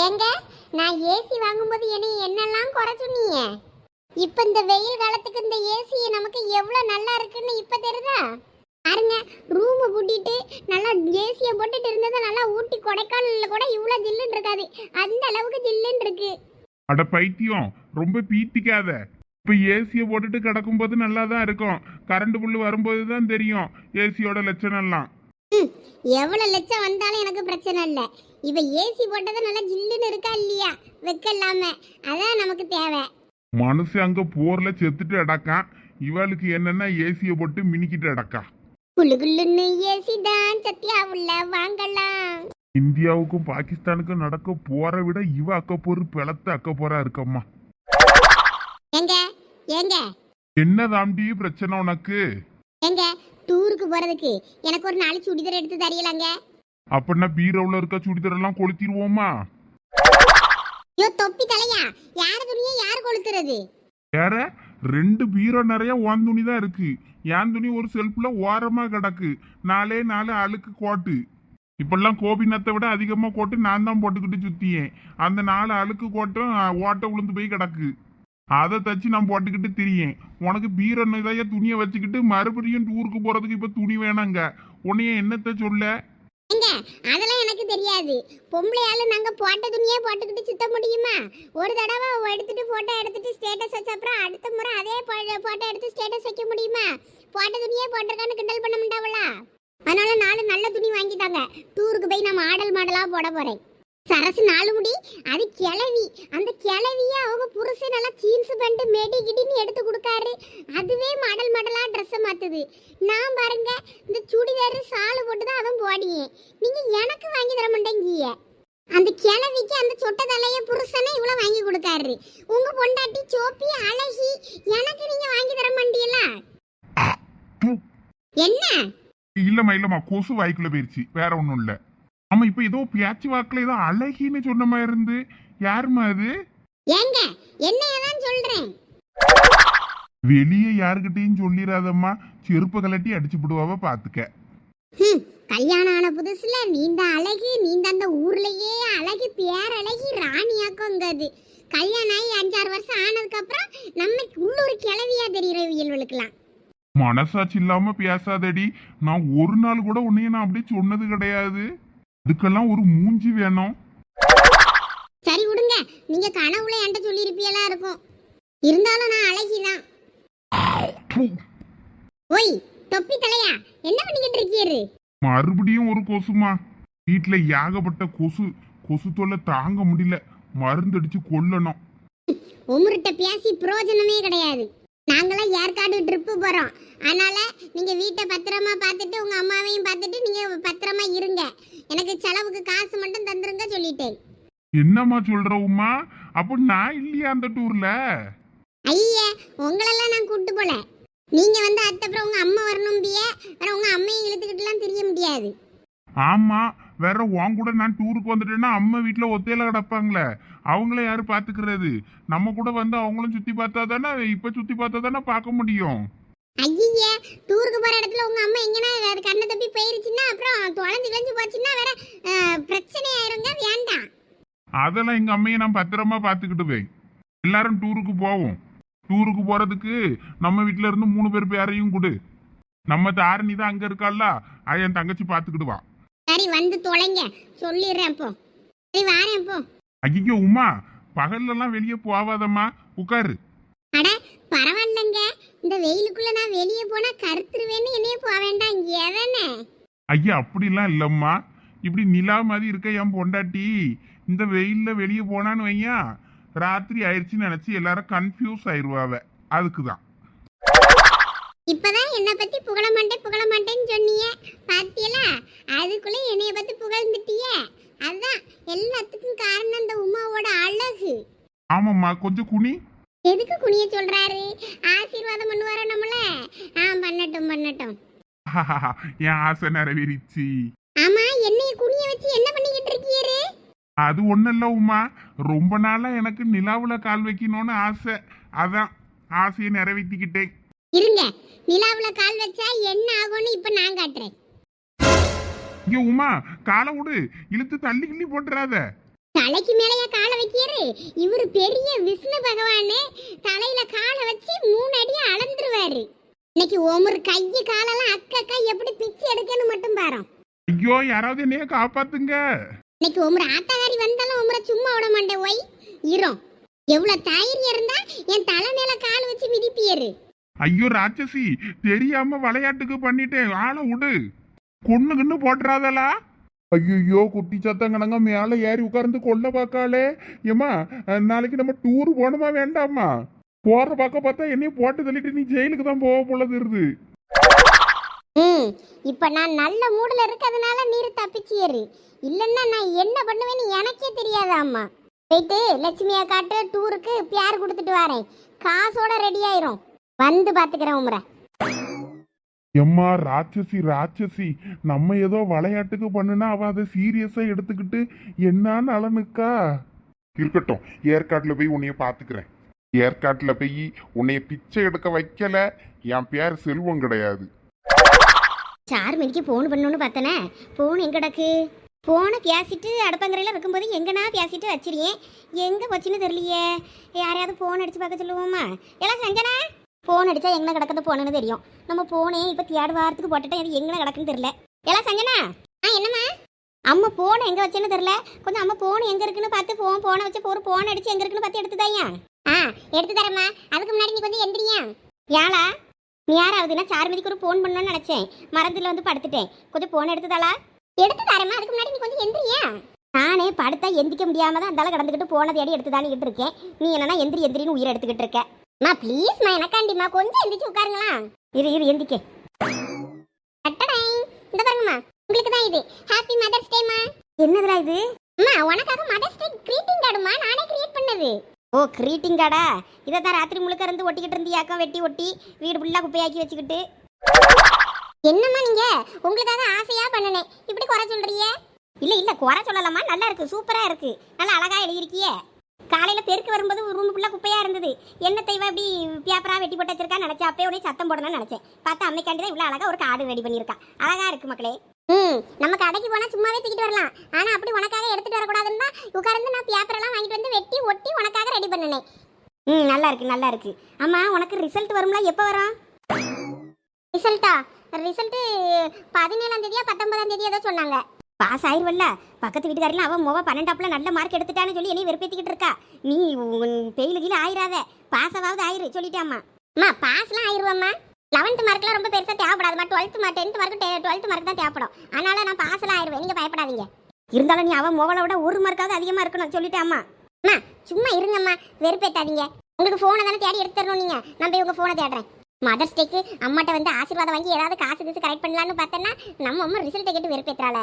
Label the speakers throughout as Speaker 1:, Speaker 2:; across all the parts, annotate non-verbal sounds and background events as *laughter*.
Speaker 1: ஏங்க நான் ஏசி வாங்கும்போது என்னை என்னெல்லாம் குறை சொன்னீங்க? இப்போ இந்த வெயில் காலத்துக்கு இந்த ஏசி நமக்கு எவ்வளோ நல்லா இருக்குன்னு இப்போ தெரியுதா? பாருங்க ரூமை பூட்டிட்டு நல்லா ஏசியை போட்டுட்டு இருந்தது நல்லா ஊட்டி கொடைக்கானலில் கூட இவ்வளோ ஜில்லுன்னு இருக்காது. அந்த அளவுக்கு ஜில்லுன்னு இருக்கு.
Speaker 2: அட பைத்தியம் ரொம்ப பீத்திக்காத. இப்போ ஏசியை போட்டுட்டு கிடக்கும்போது நல்லா தான் இருக்கும். கரண்ட் புல்லு வரும்போது தான் தெரியும் ஏசியோட லட்சணம் எல்லாம்
Speaker 1: எவ்வளவு லட்சம் வந்தாலும் எனக்கு பிரச்சனை இல்லை. இப்ப ஏசி போட்டது நல்லா ஜில்லுன்னு இருக்கா இல்லையா? வெக்க இல்லாம அதான் நமக்கு தேவை.
Speaker 2: மனுஷன் அங்க போர்ல செத்துட்டு அடக்கான் இவளுக்கு என்னன்னா ஏசியை போட்டு மினிக்கிட்டு அடக்கா
Speaker 1: குள்ளுன்னு ஏசி தான் சத்யா உள்ள வாங்கலாம்.
Speaker 2: இந்தியாவுக்கும் பாகிஸ்தானுக்கும் நடக்க போற விட இவ அக்க போரு பிளத்த அக்க போறா இருக்கம்மா.
Speaker 1: ஏங்க ஏங்க
Speaker 2: என்ன தாண்டி பிரச்சனை உனக்கு?
Speaker 1: ஏங்க டூருக்கு போறதுக்கு. எனக்கு ஒரு நாலு சுடிதார் எடுத்து தரியலாங்க
Speaker 2: அப்படின்னா பீரோவில் இருக்க சுடிதார் எல்லாம் கொளுத்திடுவோமா?
Speaker 1: ஐயோ தொப்பி தலையா? யார் துணியை யார் கொளுத்துறது?
Speaker 2: வேற ரெண்டு பீரோ நிறைய உன் துணி தான் இருக்கு. என் துணி ஒரு செல்ஃப்ல ஓரமா கிடக்கு. நாலே நாலு அழுக்கு கோட்டு. இப்பெல்லாம் கோபிநத்தை விட அதிகமா கோட்டு நான் தான் போட்டுக்கிட்டு சுத்தியேன். அந்த நாலு அழுக்கு கோட்டும் ஓட்டை உளுந்து போய் கிடக்கு. அதை தச்சு நான் போட்டுக்கிட்டு திரியேன். உனக்கு பீரோ நிறைய துணியை வச்சுக்கிட்டு மறுபடியும் டூருக்கு போறதுக்கு இப்ப துணி வேணாங்க. உன்னைய என்னத்த சொல்ல?
Speaker 1: ஏங்க அதெல்லாம் எனக்கு தெரியாது. பொம்பளையால நாங்க போட்ட துணியே போட்டுக்கிட்டு சுத்த முடியுமா? ஒரு தடவை எடுத்துட்டு போட்டோ எடுத்துட்டு ஸ்டேட்டஸ் வச்ச அப்புறம் அடுத்த முறை அதே போட்டோ எடுத்து ஸ்டேட்டஸ் வைக்க முடியுமா? போட்ட துணியே போட்டிருக்கான்னு கிண்டல் பண்ண முடியாவலா அதனால நாலு நல்ல துணி வாங்கிட்டாங்க டூருக்கு போய் நான் மாடல் மாடலா போட போறேன். சரசு நாலு முடி அது கிளவி அந்த கிளவிய அவங்க புருஷன் நல்லா ஜீன்ஸ் பேண்ட் மெடி கிடின்னு எடுத்து கொடுக்காரு. அதுவே மாடல் மாடலா ட்ரெஸ் மாத்துது. நான் பாருங்க இந்த சுடிதார் சாலு போட்டு தான் அவன் போடியே. நீங்க எனக்கு வாங்கி தர மாட்டேங்கிய. அந்த கிழவிக்கு அந்த சொட்ட தலைய புருஷனை இவ்வளவு வாங்கி கொடுக்காரு. உங்க பொண்டாட்டி சோப்பி அழகி எனக்கு நீங்க வாங்கி தர மாட்டீங்கள. என்ன?
Speaker 2: இல்லம்மா இல்லம்மா கொசு வாய்க்குள்ள போயிருச்சு. வேற ஒண்ணும் இல்ல. ஆமா இப்ப ஏதோ பேச்சு வாக்குல ஏதோ அழகின்னு சொன்ன மாதிரி இருந்து. யாரும்மா அது?
Speaker 1: ஏங்க என்னையதான் சொல்றேன்.
Speaker 2: வெளியே யாருக்கிட்டையும் சொல்லிடாதம்மா செருப்ப கலட்டி அடிச்சு விடுவாவ பாத்துக்க.
Speaker 1: கல்யாணம் ஆன புதுசுல நீந்த அழகு நீந்த அந்த ஊர்லயே அழகு பேரழகி ராணியாக்கோங்கிறது கல்யாணம் ஆகி அஞ்சாறு வருஷம் ஆனதுக்கு அப்புறம் நம்ம உள்ளூர் கிளவியா தெரியுற இயல்புகளுக்கெல்லாம்
Speaker 2: மனசாட்சி இல்லாம பேசாதடி. நான் ஒரு நாள் கூட உன்னைய நான் அப்படியே சொன்னது கிடையாது. இதுக்கெல்லாம் ஒரு மூஞ்சி வேணும்.
Speaker 1: சரி விடுங்க. நீங்க கனவுல என்கிட்ட சொல்லியிருப்பியெல்லாம் இருக்கும். இருந்தாலும் நான் அழகிதான். ஓய் தொப்பி தலையா? என்ன பண்ணிக்கிட்டு இருக்கீரு?
Speaker 2: மறுபடியும் ஒரு கொசுமா? வீட்டுல ஏகப்பட்ட கொசு கொசு தொல்லை தாங்க முடியல. மருந்தடிச்சு கொல்லணும்.
Speaker 1: உமுருட்ட பேசி பிரயோஜனமே கிடையாது. நாங்களாம் ஏற்காடு ட்ரிப்பு போறோம். அதனால நீங்க வீட்டை பத்திரமா பார்த்துட்டு உங்க அம்மாவையும் பார்த்துட்டு நீங்க பத்திரமா இருங்க. எனக்கு செலவுக்கு காசு மட்டும் தந்துருங்க சொல்லிட்டேன்.
Speaker 2: என்னம்மா சொல்ற உமா? அப்போ நான் இல்லையா அந்த டூர்ல
Speaker 1: ஐய உங்களெல்லாம் நான் கூட்டு போல. நீங்க வந்து அத்தப்புறம் உங்க அம்மா வரணும் பிய வேற உங்க அம்மையும் இழுத்துக்கிட்டுலாம் தெரிய முடியாது.
Speaker 2: ஆமா வேற உன் கூட நான் டூருக்கு வந்துட்டேன்னா அம்மா வீட்டுல ஒத்தையில கிடப்பாங்களே. அவங்கள யாரு பாத்துக்கிறது? நம்ம கூட வந்து அவங்களும் சுத்தி பார்த்தா தானே இப்ப சுத்தி பார்த்தா தானே பார்க்க முடியும்.
Speaker 1: ஐய டூருக்கு போற இடத்துல உங்க அம்மா எங்கன்னா அது கண்ணை தப்பி போயிருச்சுன்னா அப்புறம் தொலைஞ்சு கிழஞ்சு போச்சுன்னா வேற பிரச்சனை ஆயிருங்க வேண்டாம்.
Speaker 2: அதெல்லாம் எங்க அம்மையை நான் பத்திரமா பாத்துக்கிட்டு போய் எல்லாரும் டூருக்கு போவோம். டூருக்கு போறதுக்கு நம்ம வீட்ல இருந்து மூணு பேர் பேரையும் கொடு. நம்ம தாரணி தான் அங்க இருக்காள்ல அது என் தங்கச்சி பாத்துக்கிடுவா
Speaker 1: சரி வந்து தொலைங்க. சொல்லிடுறேன் இப்போ சரி வாரேன் இப்போ
Speaker 2: ஐயோ உமா பகல்லலாம் வெளியே போவாதம்மா. உட்காரு
Speaker 1: அட பரவாயில்லைங்க. இந்த வெயிலுக்குள்ள நான் வெளியே போனா கருத்துருவேன்னு என்னைய போக வேண்டாம். இங்கே தானே
Speaker 2: ஐயா அப்படிலாம் இல்லம்மா. இப்படி நிலா மாதிரி இருக்க என் பொண்டாட்டி. இந்த வெயில்ல வெளியே போனான்னு வையா ராத்திரி ஆயிடுச்சுன்னு நினைச்சு எல்லாரும் கன்ஃபியூஸ் ஆயிருவாவ அதுக்கு தான்
Speaker 1: இப்பதான் என்னை பத்தி புகழ மாட்டேன் புகழ மாட்டேன்னு சொன்னீங்க பாத்தியலா? அதுக்குள்ள என்னைய பத்தி புகழ்ந்துட்டியே? அதான் எல்லாத்துக்கும் காரணம் அந்த உமாவோட அழகு.
Speaker 2: ஆமாம்மா கொஞ்சம் குனி.
Speaker 1: எதுக்கு குனிய சொல்றாரு? ஆசீர்வாதம் பண்ணுவாரோ நம்மள? ஆ பண்ணட்டும் பண்ணட்டும்.
Speaker 2: என் ஆசை நிறைவேறிச்சு.
Speaker 1: ஆமா என்னைய குனிய வச்சு என்ன பண்ணிக்கிட்டு இருக்கீரு?
Speaker 2: அது ஒண்ணும் இல்ல உமா ரொம்ப நாளா எனக்கு நிலாவுல கால் வைக்கணும்னு ஆசை. அதான் ஆசையை நிறைவேற்றிக்கிட்டேன்
Speaker 1: இருங்க. நிலாவுல கால் வச்சா என்ன ஆகும்னு இப்ப நான் காட்டுறேன்.
Speaker 2: இங்க உமா காலை விடு இழுத்து தள்ளி கிள்ளி போட்டுறாத.
Speaker 1: தலைக்கு மேலயா காலை வைக்கிறாரு இவரு பெரிய விஷ்ணு பகவானு. தலையில காலை வச்சு மூணு அடி அளந்துருவாரு. இன்னைக்கு ஒவ்வொரு கைய காலெல்லாம் அக்கா எப்படி பிச்சு எடுக்கன்னு மட்டும் பாரு
Speaker 2: ஐயோ யாராவது என்னைய காப்பாத்துங்க.
Speaker 1: இன்னைக்கு ஒவ்வொரு ஆத்தாகாரி வந்தாலும் ஒவ்வொரு சும்மா விட மாட்டேன் ஒய். இரும் எவ்வளவு தைரியம் இருந்தா என் தலை மேல கால் வச்சு மிதிப்பியரு.
Speaker 2: ஐயோ ராட்சசி தெரியாம விளையாட்டுக்கு பண்ணிட்டேன். ஆளை விடு. கொன்னு கிண்ணு போட்டுறாதலா ஐயோ குட்டி சத்தங்கனங்க மேல ஏறி உட்கார்ந்து கொல்ல பார்க்காளே. ஏமா நாளைக்கு நம்ம டூர் போகணுமா வேண்டாமா போற பக்கம் பார்த்தா என்னையும் போட்டு தள்ளிட்டு நீ ஜெயிலுக்கு தான் போக போலது இருது
Speaker 1: ம் இப்ப நான் நல்ல மூடில் இருக்கிறதுனால நீர் தப்பிச்சியரு இல்லைன்னா நான் என்ன பண்ணுவேன்னு எனக்கே தெரியாதாம்மா. போயிட்டு லட்சுமியா காட்டு டூருக்கு பியார் கொடுத்துட்டு வரேன். காசோட ரெடி ஆயிரும். வந்து பாத்துக்கிறேன் உமரை
Speaker 2: எம்மா ராட்சசி ராட்சசி. நம்ம ஏதோ விளையாட்டுக்கு பண்ணுனா அவ அதை சீரியஸா எடுத்துக்கிட்டு என்ன நலனுக்கா இருக்கட்டும் ஏற்காட்டுல போய் உன்னைய பாத்துக்கிறேன். ஏற்காட்டுல போய் உன்னைய பிச்சை எடுக்க வைக்கல என் பேர் செல்வம் கிடையாது.
Speaker 1: சார் மணிக்கு ஃபோன் பண்ணணும்னு பார்த்தனே. ஃபோன் எங்க கிடக்கு? ஃபோனை பேசிட்டு அடுப்பங்கரையில் வைக்கும்போது எங்கனா பேசிட்டு வச்சிருக்கேன். எங்கே வச்சுன்னு தெரியலையே. யாரையாவது ஃபோன் அடிச்சு பார்க்க சொல்லுவோமா? எல்லாம் சஞ்சனா? ஃபோன் அடித்தா எங்கே கிடக்குது போனேன்னு தெரியும். நம்ம ஃபோனே இப்போ தேர்ட் வாரத்துக்கு போட்டுட்டேன் அது எங்கே கிடக்குன்னு தெரியல. எல்லாம் சஞ்சனா? ஆ என்னம்மா? அம்மா ஃபோன் எங்கே வச்சேன்னு தெரியல. கொஞ்சம் அம்மா ஃபோன் எங்கே இருக்குன்னு பார்த்து ஃபோன் ஃபோனை வச்சு ஒரு ஃபோன் அடிச்சு எங்கே இருக்குன்னு பார்த்து எடுத்துதாயா ஆ எடுத்து தரேம்மா. அதுக்கு முன்னாடி நீ கொஞ்சம் எந்திரியா. யாழா நீ யாராவதுன்னா சார்மதிக்கு ஒரு ஃபோன் பண்ணணும்னு நினச்சேன். மரத்தில் வந்து படுத்துட்டேன். கொஞ்சம் ஃபோன் எடுத்துதாளா எடுத்து தரேம்மா. அதுக்கு முன்னாடி நீ கொஞ்சம் எந்திரியா. நானே படுத்தா எந்திக்க முடியாம தான் அந்தால கடந்துக்கிட்டு போன அடி எடுத்து தானே இருக்கேன். நீ என்னன்னா எந்திரி எந்திரின்னு உயிர் எடுத்துக்கிட்டு இருக்க. மா ப்ளீஸ்மா எனக்காண்டிமா கொஞ்சம் எந்திரிச்சு உட்காருங்களா? இரு இரு எந்திக்க. அட்டடை. இந்த பாருங்கம்மா. உங்களுக்கு தான் இது ஹாப்பி மதர்ஸ் டேமா என்னதுடா இது? அம்மா உனக்காக மதர்ஸ் டே கிரீட்டிங் கார்டுமா நானே கிரியேட் பண்ணது. ஓ கிரீட்டிங் கார்டா? இதை தான் ராத்திரி முழுக்க இருந்து ஒட்டிக்கிட்டு இருந்தியாக்கம் வெட்டி ஒட்டி வீடு ஃபுல்லாக குப்பையாக்கி வச்சுக்கிட்டு. என்னம்மா நீங்க? உங்களுக்காக ஆசையா பண்ணனேன். இப்படி குறை சொல்றியே இல்ல இல்ல குறை சொல்லலாமா நல்லா இருக்கு. சூப்பரா இருக்கு. நல்லா அழகா எழுதியிருக்கியே. காலையில் பெருக்கு வரும்போது ரூம் ஃபுல்லாக குப்பையாக இருந்தது. என்ன தெய்வம் இப்படி பேப்பராக வெட்டி போட்டு வச்சிருக்கா? நினச்சேன் அப்பயே உடனே சத்தம் போடணும்னு நினச்சேன். பார்த்தா அம்மைக்காண்டி தான் இவ்வளோ அழகாக ஒரு காது ரெடி பண்ணியிருக்கா. அழகா இருக்கு மக்களே. ம் நம்ம கடைக்கு போனால் சும்மாவே தூக்கிட்டு வரலாம். ஆனால் அப்படி உனக்காக எடுத்துகிட்டு வரக்கூடாதுன்னு தான் உட்கார்ந்து நான் பேப்பரெல்லாம் வாங்கிட்டு வந்து வெட்டி ஒட்டி உனக்காக ரெடி பண்ணினேன். ம் நல்லா இருக்கு நல்லா இருக்கு. ஆமாம் உனக்கு ரிசல்ட் வரும்ல? எப்போ வரும்? ரிசல்ட்டா ரிசல்ட்டு பதினேழாம் தேதியா பத்தொன்பதாம் தேதி ஏதோ சொன்னாங்க. பாஸ் ஆயிருவல்ல? பக்கத்து வீட்டுக்காரில அவன் மொப பன்னெண்டாப்புல நல்ல மார்க் எடுத்துட்டான்னு சொல்லி என்னைய வெறுப்பேத்திக்கிட்டு இருக்கா. நீ பெயிலு கீழே ஆயிராத. பாஸ் ஆயிரு சொல்லிட்டாம்மா. அம்மா பாஸ்லாம் ஆயிருவாம்மா. லெவன்த் மார்க்லாம் ரொம்ப பெருசாக தேவைப்படாதுமா. Twelfth mark tenth mark twelfth mark தான் தேவைப்படும். அதனால நான் பாஸ்லாம் ஆயிருவேன். நீங்கள் பயப்படாதீங்க. இருந்தாலும் நீ அவன் மொபைலை விட ஒரு மார்க்காவது அதிகமாக இருக்கணும் சொல்லிட்டாம்மா. அம்மா சும்மா இருங்கம்மா. வெறுப்பேத்தாதீங்க. உங்களுக்கு ஃபோனை தானே தேடி எடுத்துடணும் நீங்கள் நான் போய் உங்கள் ஃபோனை தேடுறேன். மதர்ஸ் டேக்கு அம்மாட்ட வந்து ஆசீர்வாதம் வாங்கி ஏதாவது காசு கீசு கரெக்ட் பண்ணலான்னு பார்த்தேன்னா நம்ம அம்மா ரிசல்ட்டை கேட்டு வெறுப்பேத்துறாள.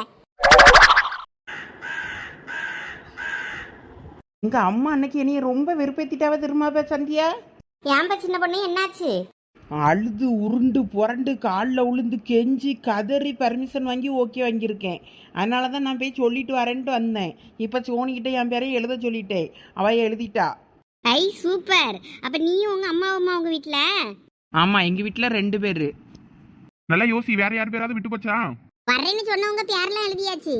Speaker 3: எங்க அம்மா அன்னைக்கு என்னைய ரொம்ப வெறுப்பேத்திட்டாவ திரும்ப சந்தியா?
Speaker 1: ஏன்பா சின்ன பொண்ணு என்னாச்சு?
Speaker 3: அழுது உருண்டு புரண்டு காலில் உளுந்து கெஞ்சி கதறி பர்மிஷன் வாங்கி ஓகே வாங்கியிருக்கேன். அதனால தான் நான் போய் சொல்லிட்டு வரேன்ட்டு வந்தேன். இப்போ சோனிக்கிட்ட என் பேரையும் எழுத சொல்லிட்டேன். அவ எழுதிட்டா.
Speaker 1: ஐ சூப்பர். அப்ப நீயும் உங்க அம்மா அம்மா உங்க வீட்ல?
Speaker 3: ஆமாம் எங்கள் வீட்டில் ரெண்டு பேர்.
Speaker 2: நல்லா யோசி வேற யார் பேராவது விட்டு போச்சா?
Speaker 1: வரேன்னு சொன்னவங்க பேர்லாம் எழுதியாச்சு.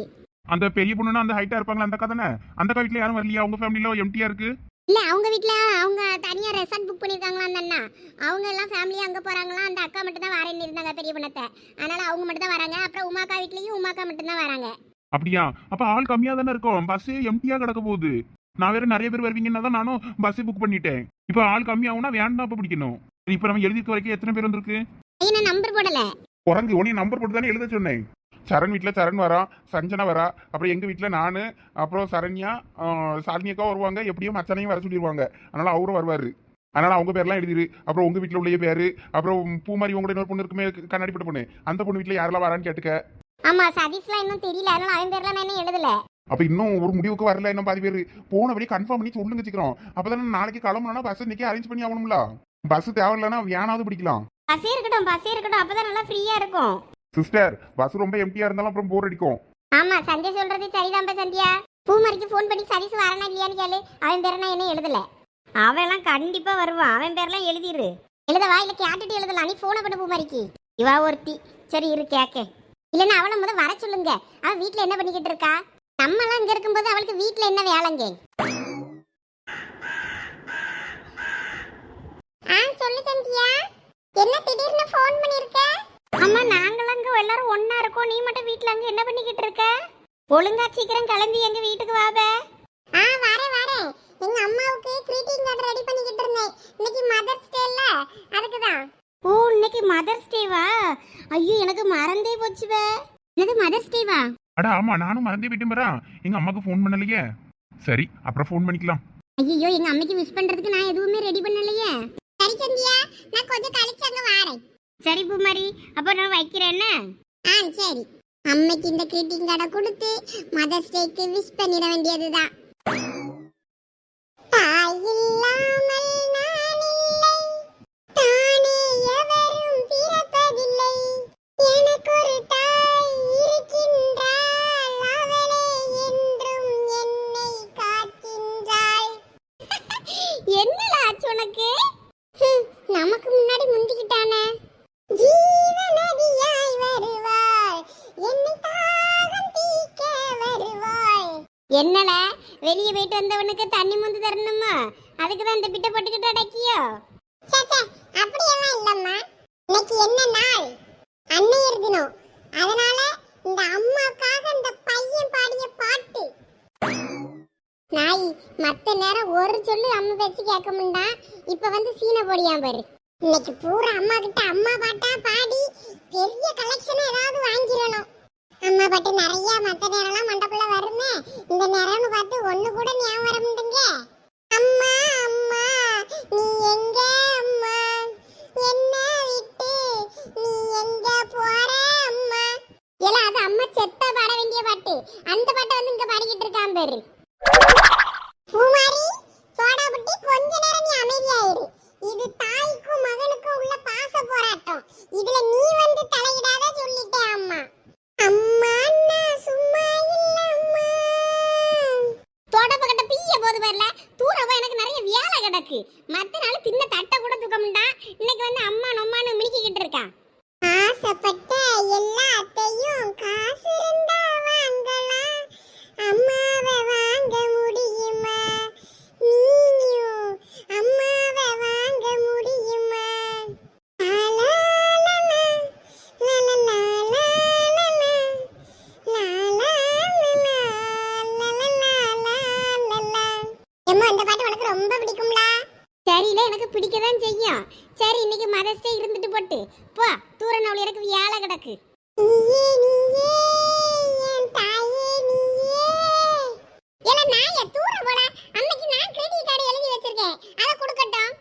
Speaker 2: அந்த பெரிய பொண்ணுனா அந்த ஹைட்டா இருப்பாங்களா? அந்த கதை அந்த அக்கா வீட்ல யாரும் வரலையா? உங்க ஃபேமிலில எம்டியா இருக்கு?
Speaker 1: இல்ல அவங்க வீட்ல அவங்க தனியா ரெசார்ட் புக் பண்ணிருக்காங்களா அந்த அண்ணா? அவங்க எல்லாம் ஃபேமிலியா அங்க போறாங்களா? அந்த அக்கா மட்டும் தான் வரேன்னு இருந்தாங்க பெரிய பொண்ணத்தை. அதனால அவங்க மட்டும் தான் வராங்க. அப்புறம் உமாக்கா வீட்லயும் உமாக்கா மட்டும் தான் வராங்க.
Speaker 2: அப்படியா? அப்ப ஆள் கம்மியா தானே இருக்கும். பஸ் எம்டியா கிடக்க போகுது. நான் வேற நிறைய பேர் வருவீங்கன்னா தான் நானும் பஸ் புக் பண்ணிட்டேன். இப்போ ஆள் கம்மியாகும்னா வேண்டாம் அப்ப பிடிக்கணும். இப்போ நம்ம எழுதிக்க வரைக்கும் எத்தனை பேர் வந்திருக்கு?
Speaker 1: ஐயா நான் நம்பர் போடல.
Speaker 2: குரங்கு உடனே நம்பர் போட்டு தானே எழுத சொன்னேன். சரண் வீட்டில் சரண் வரா சஞ்சனா வரா. அப்புறம் எங்கள் வீட்டில் நான் அப்புறம் சரண்யா சாலினியக்கா வருவாங்க. எப்படியும் மச்சனையும் வர சொல்லிடுவாங்க அதனால அவரும் வருவார். அதனால அவங்க பேர்லாம் எழுதிரு. அப்புறம் உங்கள் வீட்டில் உள்ள பேர். அப்புறம் பூமாரி உங்களோட இன்னொரு பொண்ணு இருக்குமே கண்ணாடி பட்ட பொண்ணு. அந்த பொண்ணு வீட்டில் யாரெல்லாம் வரான்னு கேட்டுக்க.
Speaker 1: ஆமா சதீஷ்லாம் இன்னும் தெரியல. அதனால அவன் பேர்லாம் நான் இன்னும் எழுதல.
Speaker 2: அப்போ இன்னும் ஒரு முடிவுக்கு வரல இன்னும் பாதி பேர். போன வழி கன்ஃபார்ம் பண்ணி சொல்லுங்க வச்சுக்கிறோம் அப்போ நாளைக்கு கிளம்பணும்னா பஸ் இன்னைக்கு அரேஞ்ச் பண்ணி ஆகணும்ல. பஸ் தேவையில்லைன்னா வேணாவது பிடிக்கலாம்.
Speaker 1: பஸ்ஸே இருக்கட்டும் பஸ்ஸே இருக்கட்டும் அப்பதான் நல்லா ஃப்ரீயா இருக்கும்.
Speaker 2: சிஸ்டர் பஸ் ரொம்ப எம்டியா இருந்தாலும் அப்புறம் போர் அடிக்கும்.
Speaker 1: ஆமா சந்தியா சொல்றது சரிதான்பா சந்தியா. பூமாரிக்கு ஃபோன் பண்ணி சதீஷ் வரனா இல்லையான்னு கேளு. அவன் பேரை நான் என்ன எழுதல. அவன்லாம் கண்டிப்பா வருவான் அவன் பேர்லாம் எழுதிரு. எழுதவா? இல்ல கேட்டுட்டு எழுதலாம். நீ போனை பண்ணு பூமாரிக்கு இவா ஒருத்தி. சரி இரு கேக்க. இல்லைன்னா அவளை முத வர சொல்லுங்க. அவ வீட்ல என்ன பண்ணிக்கிட்டு இருக்கா? நம்மலாம் இங்க இருக்கும்போது அவளுக்கு வீட்ல என்ன வேலைங்க? ஆ சொல்லு சந்தியா. என்ன திடீர்னு ஃபோன் பண்ணிருக்க? அம்மா நாங்களும் அங்க எல்லாரும் ஒண்ணா இருக்கோம். நீ மட்டும் வீட்ல அங்க என்ன பண்ணிக்கிட்டு இருக்க? ஒழுங்கா சீக்கிரம் கிளம்பி எங்க வீட்டுக்கு வாப ஆ வரேன் வரேன். எங்க அம்மாவுக்கு greeting கார்டு ரெடி பண்ணிக்கிட்டு இருந்தேன். இன்னைக்கு மதர்ஸ் டே இல்ல? அதுக்கு தான் ஓ இன்னைக்கு மதர்ஸ் டேவா ஐயோ எனக்கு மறந்தே போச்சுவே இது மதர்ஸ் டேவா
Speaker 2: அட ஆமா நானும் மறந்தே போயிட்டேன் பாரா. எங்க அம்மாக்கு ஃபோன் பண்ணலையே? சரி அப்புறம் ஃபோன் பண்ணிக்கலாம்.
Speaker 1: ஐயோ எங்க அம்மைக்கு விஷ் பண்றதுக்கு நான் எதுவுமே ரெடி பண்ணலையே. சரி சந்தியா நான் கொஞ்சம் கழிச்சு அங்க வரேன். சரி பூமாரி அப்ப நான் வைக்கிறேன் ஆ சரி. அம்மைக்கு இந்த greeting கார்டை கொடுத்து மதர்ஸ் டேக்கு விஷ் பண்ணிட வேண்டியதுதான். என்னல? வெளியே போயிட்டு வந்தவனுக்கு தண்ணி முந்து தரணுமா? அதுக்கு தான் இந்த பிட்டை போட்டுக்கிட்டு அடக்கியோ? அப்படியெல்லாம் இல்லம்மா. இன்னைக்கு என்ன நாள்? அன்னையர் தினம். அதனால இந்த அம்மாக்காக இந்த பையன் பாடிய பாட்டு. நாய் மத்த நேரம் ஒரு சொல்லு அம்மா பேச்சு கேட்க முண்டா இப்ப வந்து சீன போடியாம் பாரு. இன்னைக்கு பூரா அம்மா கிட்ட அம்மா பாட்டா பாடி பெரிய கலெக்ஷன் ஏதாவது வாங்கிடணும். அம்மா பாட்டு நிறைய மத்த நேரம்லாம் மண்டக்குள்ள வருமே. இந்த நேரம்னு பார்த்து ஒண்ணு கூட ஞாபகம் வர முடியுங்க அம்மா நீ எங்க அம்மா என்ன விட்டு நீ எங்க போற அம்மா எல்லாம் அது அம்மா செத்த பாட வேண்டிய பாட்டு அந்த பாட்டை வந்து இங்க பாடிக்கிட்டு இருக்கான் பாரு பூமாரி சோடா புட்டி கொஞ்ச நேரம் நீ அமைதியாயிரு இது தாய்க்கும் மகனுக்கும் உள்ள பாச போராட்டம் இதுல நீ வந்து தலையிடாத சொல்லிட்டேன் அம்மா அம்மா நான் சும்மா இல்ல அம்மா தோட பக்கட்ட பீய போது வரல தூரவா எனக்கு நிறைய வேலை கிடக்கு மத்த நாள் தின்ன தட்டை கூட தூக்க முடியா இன்னைக்கு வந்து அம்மா நொம்மான்னு மினிக்கிட்டு இருக்கான் ஆசைப்பட்ட எல்லாத்தையும் காசு இருந்தா வாங்கலாம் அம்மாவை வாங்க முடியுமா நீயும் அம்மாவை வாங்க முடியுமா லாலா லாலா, லாலா லாலா லாலா, லாலா லாலா, லாலா லாலா லாலா. எம்மா இந்த பாட்டு உனக்கு ரொம்ப பிடிக்கும்லா சரியில்ல எனக்கு பிடிக்க தான் செய்யும் சரி இன்னைக்கு மதர்ஸ் டே இருந்துட்டு போட்டு போ தூர நவளி எனக்கு வேலை கிடக்கு நீயே நீயே என் தாயே நீயே ஏல நாய தூர போடா அன்னைக்கு நான் கிரெடிட் கார்டு எழுதி வச்சிருக்கேன் அத கொடுக்கட்டும்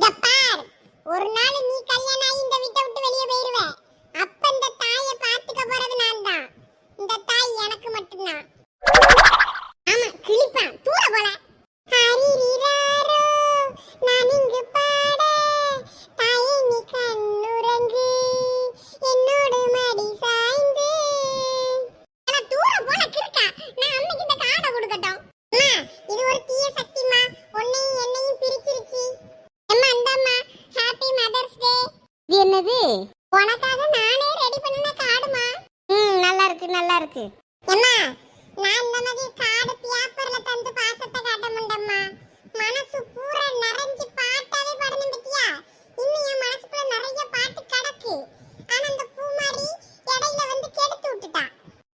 Speaker 1: இத பார் ஒரு நாள் நீ கல்யாணம் ஆகி இந்த வீட்டை விட்டு வெளியே போயிருவ அப்ப இந்த தாயை பாத்துக்க போறது நான் தான் இந்த தாய் எனக்கு மட்டும்தான் ஆமா கிளிப்பான் தூர போல ஹரிரிராரோ நான் இங்கு பாட தாயே நீ கண்ணுறங்கு என்னோடு மடி சாய்ந்து ஆனா தூர போல கிறுக்கா நான் அம்மைக்கு இந்த காடை கொடுக்கட்டும் அம்மா இது ஒரு தீய சக்திமா உன்னையும் என்னையும் பிரிச்சிருச்சு அம்மா அந்தம்மா ஹாப்பி மதர்ஸ் டே இது என்னது? உனக்காக நானே ரெடி பண்ணின காடுமா? ம் நல்லா இருக்கு நல்லா இருக்கு அம்மா நான் இந்த மாதிரி காடு பேப்பர்ல தந்து பாசத்தை காட்ட முடியம்மா மனசு பூரா நிறைஞ்சு பாட்டாவே பாடணும் பத்தியா? இன்னும் என் மனசுக்குள்ள நிறைய பாட்டு கிடக்கு. ஆனா அந்த பூமாரி இடையில வந்து கெடுத்து விட்டுட்டா.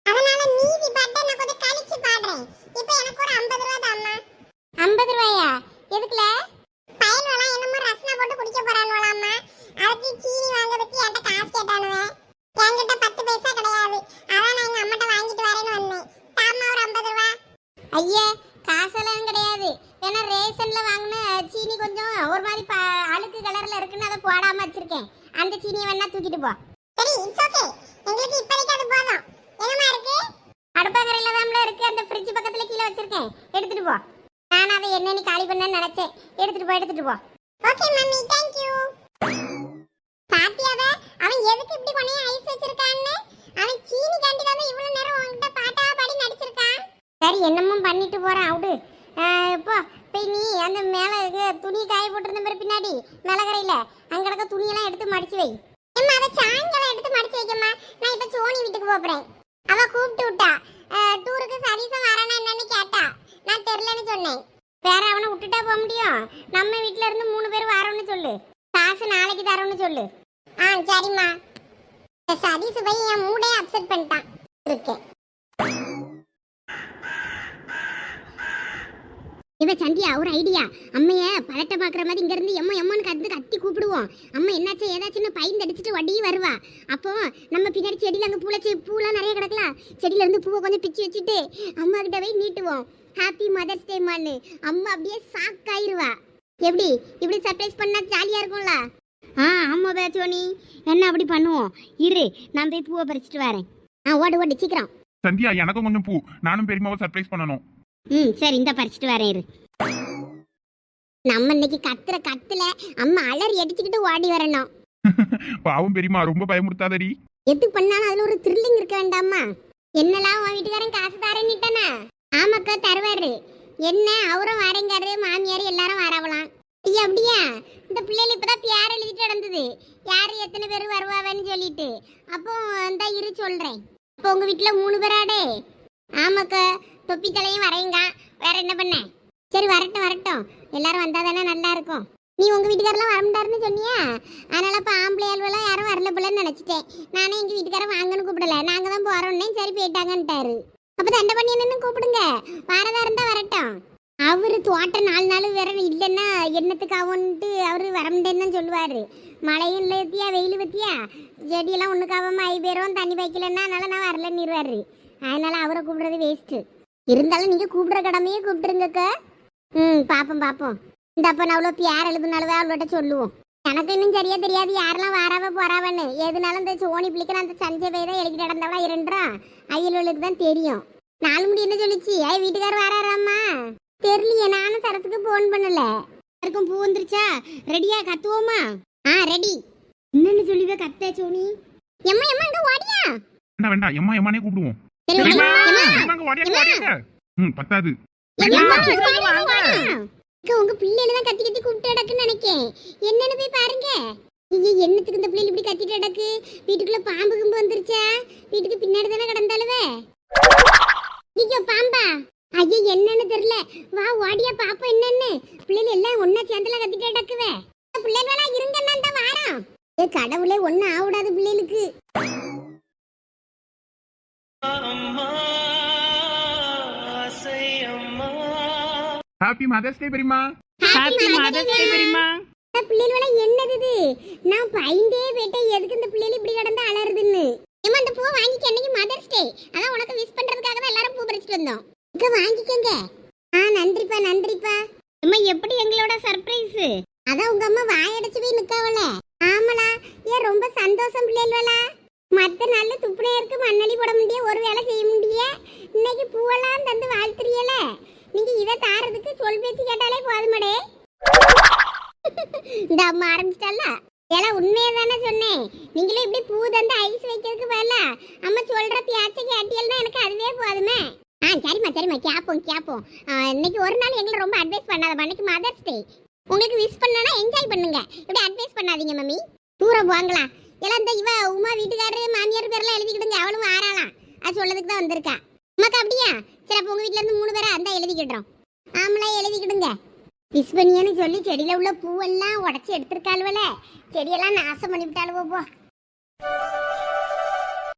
Speaker 1: அதனால மீதி பாட்டை நான் கொஞ்சம் கழிச்சு பாடுறேன். இப்போ எனக்கு ஒரு ஐம்பது ரூபா தாம்மா. ஐம்பது ரூபாயா? எதுக்குல? பயல்வெல்லாம் என்னமோ ரசனா போட்டு குடிக்க போறானுவலாம்மா. அதுக்கு சீனி வாங்குறதுக்கு என்கிட்ட காசு கேட்டானுவேன் என்கிட்ட பத்து பைசா கிடையாது. அதான் நான் எங்க அம்மாட்ட வாங்கிட்டு வரேன்னு வந்தேன். தாமா ஒரு ஐம்பது ரூபா. ஐயா காசெல்லாம் கிடையாது. ஏன்னா ரேஷன்ல வாங்கின சீனி கொஞ்சம் ஒரு மாதிரி ப- அழுக்கு கலர்ல இருக்குன்னு அதை போடாம வச்சிருக்கேன். அந்த சீனியை வேணா தூக்கிட்டு போ. சரி இட்ஸ் ஓகே எங்களுக்கு இப்போதைக்கு அது போதும். என்னமா இருக்கு? அடுப்பங்கரையில தான்ல இருக்கு. அந்த ஃப்ரிட்ஜ் பக்கத்துல கீழே வச்சிருக்கேன். எடுத்துட்டு போ. நான் அதை என்னன்னு காலி பண்ண நினைச்சேன். எடுத்துட்டு போ எடுத்துட்டு போ. ஓகே மம்மி தேங்க் யூ அவன் எதுக்கு இப்படி கொனைய ஐஸ் வச்சிருக்கான்னு? அவன் சீனி கேண்டிக்காக இவ்வளவு நேரம் உங்ககிட்ட பாட்டா பாடி நடிச்சிருக்கான். சரி என்னமோ பண்ணிட்டு போறான். அவுடு. இப்போ போய் நீ அந்த மேலே துணி காய போட்டிருந்த மாதிரி பின்னாடி மேலக்கரையில் அங்கே துணியெல்லாம் எடுத்து மடிச்சு வை. ஏம்மா அதை சாயங்காலம் எடுத்து மடிச்சு வைக்கம்மா. நான் இப்போ சோனி வீட்டுக்கு போகிறேன் அவள் கூப்பிட்டு விட்டா. டூருக்கு சதீசம் வரானா என்னன்னு கேட்டா. நான் தெரிலன்னு சொன்னேன். வேற அவனை விட்டுட்டா போக முடியும். நம்ம வீட்டில இருந்து மூணு பேர் வரோம்னு சொல்லு. காசு நாளைக்கு தரோன்னு சொல்லு. ஆ சரிம்மா. சதீஷ் போய் என் மூடே அப்செட் பண்ணிட்டான். இருக்கேன் இவ சந்தியா ஒரு ஐடியா அம்மைய பதட்ட பாக்குற மாதிரி இங்க இருந்து எம்ம எம்மன்னு கத்து கத்தி கூப்பிடுவோம். அம்மா என்னாச்சு ஏதாச்சும் பையன் அடிச்சுட்டு வடியும் வருவா. அப்போ நம்ம பின்னாடி செடியில அங்க பூல பூலாம் நிறைய கிடக்கலாம் செடியில இருந்து பூவை கொஞ்சம் பிச்சு வச்சுட்டு அம்மா கிட்ட போய் நீட்டுவோம். Happy mother's day மான்னு. அம்மா அப்படியே சாக்காயிருவா எப்படி? இப்படி சர்ப்ரைஸ் பண்ணா ஜாலியா இருக்கும்ல? ஆ ஆமா பேச்சோனி என்ன அப்படி பண்ணுவோம்? இரு நான் போய் பூவை பறிச்சுட்டு வரேன். ஆ ஓடு ஓடு சீக்கிரம்.
Speaker 2: சந்தியா எனக்கும் கொஞ்சம் பூ. நானும் பெரியமாவை சர்ப்ரைஸ் பண்ணணும்.
Speaker 1: ம் சரி இந்த பறிச்சுட்டு வரேன் இரு. நம்ம இன்னைக்கு கத்துற கத்துல அம்மா அலறி அடிச்சுக்கிட்டு ஓடி வரணும். *laughs*
Speaker 2: பாவம் பெரியமா ரொம்ப பயமுறுத்தாதடி.
Speaker 1: எது பண்ணாலும் அதுல ஒரு த்ரில்லிங் இருக்க வேண்டாமா என்னலாம் உன் வீட்டுக்காரன் காசு தரேன்னுட்டானா ஆமாக்கா தருவாரு. என்ன அவரும் வரேங்காரு மாமியார் எல்லாரும் வரவலாம். ஐயா அப்படியா? இந்த பிள்ளைகள் இப்பதான் பேர் எழுதிட்டு நடந்தது. யாரு எத்தனை பேர் வருவாவன்னு சொல்லிட்டு. அப்போ இந்த இரு சொல்றேன். அப்போ உங்க வீட்டுல மூணு பேராடே ஆமாக்கா தொப்பி தலையும் வரையுங்க. வேற என்ன பண்ண? சரி வரட்டும் வரட்டும். எல்லாரும் வந்தா தானே நல்லா இருக்கும். நீ உங்க வீட்டுக்காரெல்லாம் வரமாட்டாருன்னு சொன்னியா? அதனால இப்போ ஆம்பளை அல்வெல்லாம் யாரும் வரல போலன்னு நினைச்சிட்டேன். நானே எங்க வீட்டுக்காரன் வாங்கன்னு கூப்பிடல. நாங்க தான் போகிறோன்னே சரி போயிட்டாங்கன்ட்டாரு. அப்போ தண்டை பண்ணி என்னன்னு கூப்பிடுங்க. வரதா இருந்தா வரட்டும். அவரு தோட்டம் நாலு நாள் வேற இல்லைன்னா என்னத்துக்கு ஆகும்ன்ட்டு அவரு வரமுட்டேன்னு தான் சொல்லுவாரு. மழையும் இல்லை பத்தியா வெயில் பத்தியா? செடியெல்லாம் ஒண்ணுக்கு ஆகி ஐ பேரும் தண்ணி வைக்கலன்னா அதனால நான் வரலன்னுருவார் அதனால அவரை கூப்பிடுறது வேஸ்ட்டு இருந்தாலும் நீங்கள் கூப்பிடுற கடமையே கூப்பிட்டுருங்கக்க ம் பார்ப்போம் பார்ப்போம் இந்த அப்போ நான் அவ்வளோ யார் எழுதுனாலவே அவள்கிட்ட சொல்லுவோம். எனக்கு இன்னும் சரியா தெரியாது யாரெல்லாம் வராவ போறாவன்னு. எதுனாலும் இந்த சோனி பிள்ளைக்கு அந்த சஞ்சய் பை தான் எழுதி நடந்தவளா இரண்டா? அயல்வளுக்கு தான் தெரியும். நாலு முடி என்ன சொல்லிச்சு? ஐ வீட்டுக்காரர் வராராம்மா. தெரியலையே நானும் சரத்துக்கு ஃபோன் பண்ணலை. எல்லாருக்கும் பூ வந்துருச்சா? ரெடியா கத்துவோமா? ஆ ரெடி என்னன்னு சொல்லிவே கத்த சோனி எம்மா எம்மா இங்க ஓடியா
Speaker 2: வேண்டாம் வேண்டாம் எம்மா எம்மானே கூப்பிடுவோம்.
Speaker 1: சரி.
Speaker 2: ம் பத்தாது.
Speaker 1: எம்மா, உங்க பிள்ளைல தான் கத்தி கத்தி கூப்பிட்டு நினைக்கேன். என்னன்னு போய் பாருங்க. ஐயோ என்னத்துக்கு இந்த பிள்ளைல இப்படி கத்திட்டு கிடக்கு? வீட்டுக்குள்ள பாம்பு கும்பு வந்துருச்சா? வீட்டுக்கு பின்னாடி தானே கிடந்தாலுவே ஐயோ பாம்பா. ஐயோ என்னன்னு தெரியல. வா ஓடியா பாப்போம் என்னன்னு. பிள்ளைல எல்லாம் ஒன்னா சேர்ந்துல கத்திட்டு கிடக்குவே. பிள்ளைகளா இருங்க நான் தான் வாரோம். ஏ கடவுளே ஒண்ணு ஆவிடாது பிள்ளைகளுக்கு.
Speaker 2: ஹாப்பி மதர்ஸ் டே பெரியமா
Speaker 3: ஹாப்பி மதர்ஸ் டே பெரியமா
Speaker 1: பிள்ளைகள என்னது இது? நான் பயந்தே போயிட்டேன். எதுக்கு இந்த பிள்ளைகள் இப்படி கிடந்து அலறுதுன்னு? ஏமா இந்த பூவை வாங்கிக்க அன்னைக்கு மதர்ஸ் டே அதான் உனக்கு விஷ் பண்றதுக்காக தான் எல்லாரும் பூ பறிச்சுட்டு வந்தோம். இங்க வாங்கிக்கங்க. ஆ நன்றிப்பா நன்றிப்பா. அம்மா எப்படி எங்களோட சர்ப்ரைஸ் அதான் உங்க அம்மா வாயடைச்சு போய் நிக்காவல. ஆமலா ஏன் ரொம்ப சந்தோஷம் பிள்ளைகளா மத்த நாள்ல துப்புனையருக்கு மண்ணலி போட முடிய ஒரு வேலை செய்ய முடிய? இன்னைக்கு பூவெல்லாம் தந்து வாழ்த்துறியல. நீங்க இதை தாரதுக்கு சொல் பேச்சு கேட்டாலே போதுமடே. *laughs* இந்த அம்மா ஆரம்பிச்சிட்டால எல்லாம் உண்மையை தானே சொன்னேன். நீங்களே இப்படி பூ தந்து ஐஸ் வைக்கிறதுக்கு பதிலா? அம்மா சொல்ற பியாச்சை கேட்டியல்னா எனக்கு அதுவே போதுமே. ஆ சரிம்மா சரிம்மா. கேட்போம் கேட்போம் இன்னைக்கு ஒரு நாள் எங்களை ரொம்ப அட்வைஸ் பண்ணாத இன்னைக்கு மதர்ஸ் டே உங்களுக்கு விஷ் பண்ணனா என்ஜாய் பண்ணுங்க. இப்படி அட்வைஸ் பண்ணாதீங்க மம்மி. தூரம் போங்களா எல்லாம் இந்த இவ உமா வீட்டுக்காரரு மாமியார் பேர்லாம் எழுதிக்கிடுங்க. அவளும் ஆறாளாம் அது சொல்லதுக்கு தான் வந்திருக்கா. அம்மாக்கா அப்படியா? சரி அப்போ உங்கள் வீட்ல இருந்து மூணு பேரை அந்த எழுதிக்கிடுறோம். ஆமலாம் எழுதிக்கிடுங்க. விஷ் பண்ணியன்னு சொல்லி செடியில் உள்ள பூவெல்லாம் உடச்சி எடுத்திருக்காளுவல செடியெல்லாம் நாசம் பண்ணி விட்டாளுவோ போ.